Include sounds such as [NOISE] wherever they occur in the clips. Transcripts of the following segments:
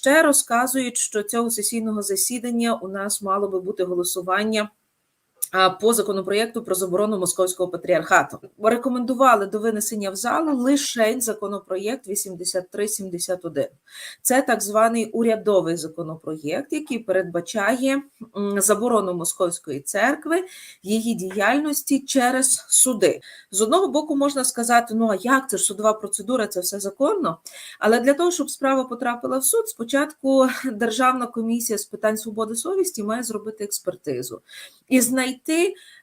Ще розказують, що цього сесійного засідання у нас мало би бути голосування. По законопроєкту про заборону московського патріархату рекомендували до винесення в залу лише законопроєкт 8371. Це так званий урядовий законопроєкт, який передбачає заборону московської церкви її діяльності через суди. З одного боку, можна сказати, ну а як це ж судова процедура, це все законно. Але для того, щоб справа потрапила в суд, спочатку [LAUGHS] Державна комісія з питань свободи совісті має зробити експертизу і знайти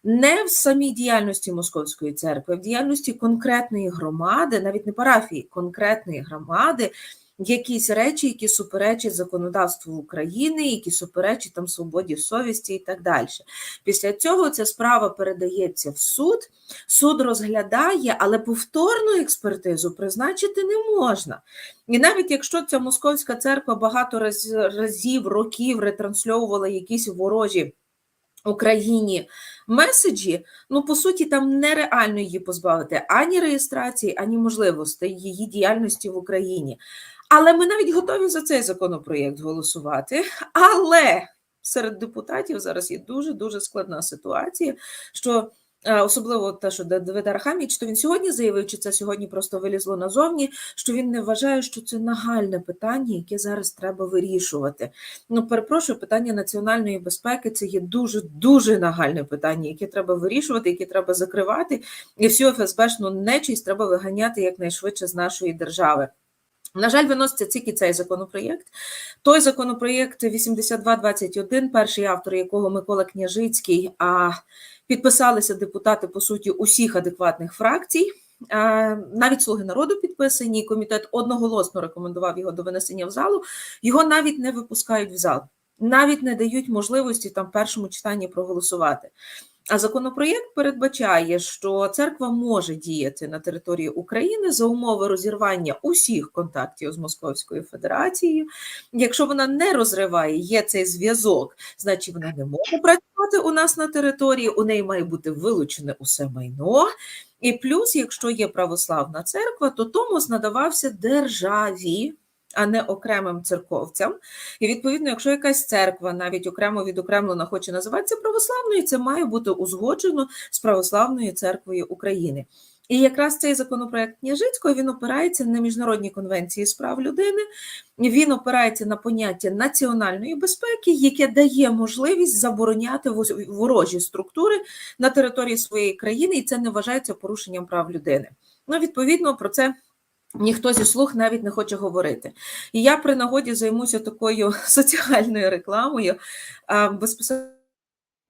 не в самій діяльності Московської церкви, а в діяльності конкретної громади, навіть не парафії, конкретної громади. Якісь речі, які суперечать законодавству України, які суперечать там свободі совісті і так далі. Після цього ця справа передається в суд, суд розглядає, але повторну експертизу призначити не можна. І навіть якщо ця московська церква багато раз- разів, років ретрансльовувала якісь ворожі Україні меседжі, ну по суті, там нереально її позбавити ані реєстрації, ані можливостей її діяльності в Україні. Але ми навіть готові за цей законопроєкт голосувати. Але серед депутатів зараз є дуже дуже складна ситуація, що особливо те, що Давид Арахаміч, то він сьогодні заявив, чи це сьогодні просто вилізло назовні, що він не вважає, що це нагальне питання, яке зараз треба вирішувати. Ну, перепрошую, питання національної безпеки це є дуже дуже нагальне питання, яке треба вирішувати, яке треба закривати, і всю ФСБшну нечість треба виганяти якнайшвидше з нашої держави. На жаль, виноситься тільки цей законопроєкт. Той законопроєкт 8221, перший автор якого Микола Княжицький, а підписалися депутати по суті усіх адекватних фракцій. Навіть слуги народу підписані. Комітет одноголосно рекомендував його до винесення в залу. Його навіть не випускають в зал, навіть не дають можливості там в першому читанні проголосувати. А законопроєкт передбачає, що церква може діяти на території України за умови розірвання усіх контактів з Московською Федерацією. Якщо вона не розриває, є цей зв'язок, значить вона не може працювати у нас на території, у неї має бути вилучене усе майно. І плюс, якщо є православна церква, то Томос надавався державі. А не окремим церковцям. І відповідно, якщо якась церква, навіть окремо відокремлена, хоче називатися православною, це має бути узгоджено з православною церквою України. І якраз цей законопроект Княжицького він опирається на міжнародні конвенції з прав людини, він опирається на поняття національної безпеки, яке дає можливість забороняти ворожі структури на території своєї країни, і це не вважається порушенням прав людини. Ну, відповідно, про це ніхто зі слух навіть не хоче говорити. І я при нагоді займуся такою [LAUGHS] соціальною рекламою. Безпосередньо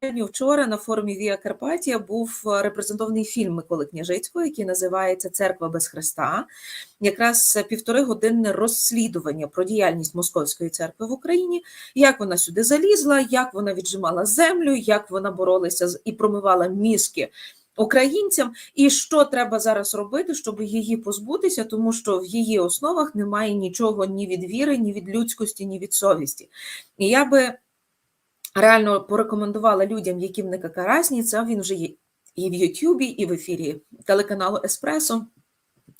вчора на форумі Віа Карпатія був е, репрезентований фільм Миколи Княжицького, який називається Церква без Христа. Якраз півтори годинне розслідування про діяльність Московської церкви в Україні, як вона сюди залізла, як вона віджимала землю, як вона боролася і промивала мізки українцям, і що треба зараз робити, щоб її позбутися, тому що в її основах немає нічого ні від віри, ні від людськості, ні від совісті. І я би реально порекомендувала людям, яким не какарасніця, він вже є і в Ютубі, і в ефірі телеканалу Еспресо.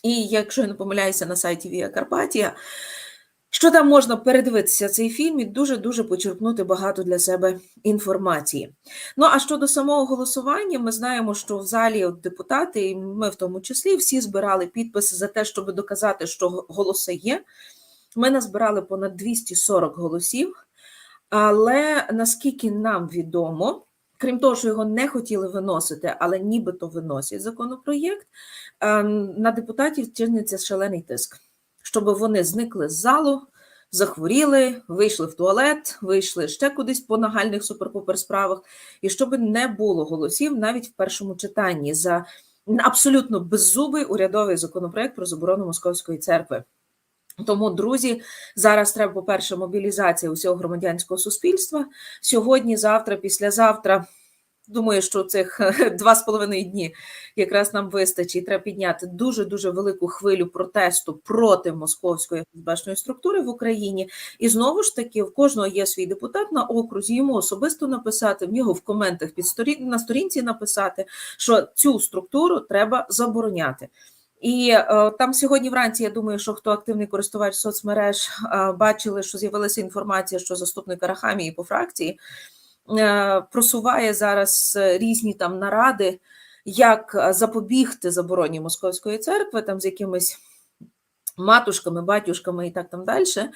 І якщо я не помиляюся на сайті Віа Карпатія, що там можна передивитися цей фільм і дуже-дуже почерпнути багато для себе інформації. Ну а щодо самого голосування, ми знаємо, що в залі от депутати, і ми в тому числі, всі збирали підписи за те, щоб доказати, що голоси є. Ми назбирали понад 240 голосів. Але наскільки нам відомо, крім того, що його не хотіли виносити, але нібито виносять законопроєкт, ем, на депутатів чиниться шалений тиск, щоб вони зникли з залу, захворіли, вийшли в туалет, вийшли ще кудись по нагальних супер-пупер справах, і щоб не було голосів навіть в першому читанні за абсолютно беззубий урядовий законопроект про заборону московської церкви. Тому, друзі, зараз треба, по-перше, мобілізація усього громадянського суспільства. Сьогодні, завтра, післязавтра. Думаю, що цих [LAUGHS] два з половиною дні якраз нам вистачить. Треба підняти дуже дуже велику хвилю протесту проти московської ФСБшної структури в Україні. І знову ж таки, в кожного є свій депутат на окрузі. Йому особисто написати в нього в коментах під сторін на сторінці написати, що цю структуру треба забороняти. І е, там сьогодні вранці, я думаю, що хто активний користувач соцмереж, е, бачили, що з'явилася інформація, що заступник Арахамії по фракції просуває зараз е, різні там наради, як е, запобігти забороні московської церкви, там з якимись матушками, батюшками і так там далі. Е,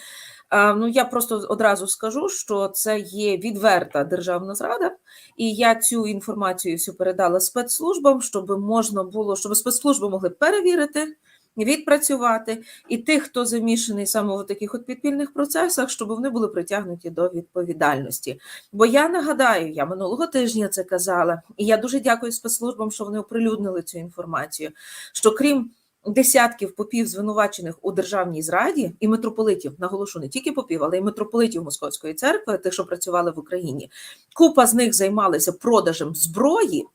Ну, я просто одразу скажу, що це є відверта державна зрада, і я цю інформацію всю передала спецслужбам, щоб можна було, щоб спецслужби могли перевірити, відпрацювати, і тих, хто замішаний саме в таких от підпільних процесах, щоб вони були притягнуті до відповідальності. Бо я нагадаю, я минулого тижня це казала, і я дуже дякую спецслужбам, що вони оприлюднили цю інформацію. Що крім десятків попів звинувачених у державній зраді і митрополитів, наголошу не тільки попів, але й митрополитів Московської церкви, тих, що працювали в Україні. Купа з них займалися продажем зброї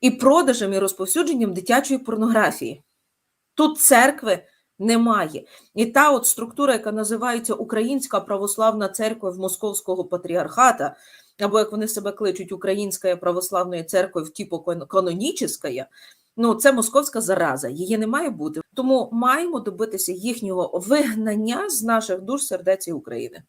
і продажем і розповсюдженням дитячої порнографії. Тут церкви немає. І та от структура, яка називається Українська православна церква Московського патріархата, або як вони себе кличуть, Українська православна церква типу кан- канонічна, ну це московська зараза, її не має бути. Тому маємо добитися їхнього вигнання з наших душ сердець і України.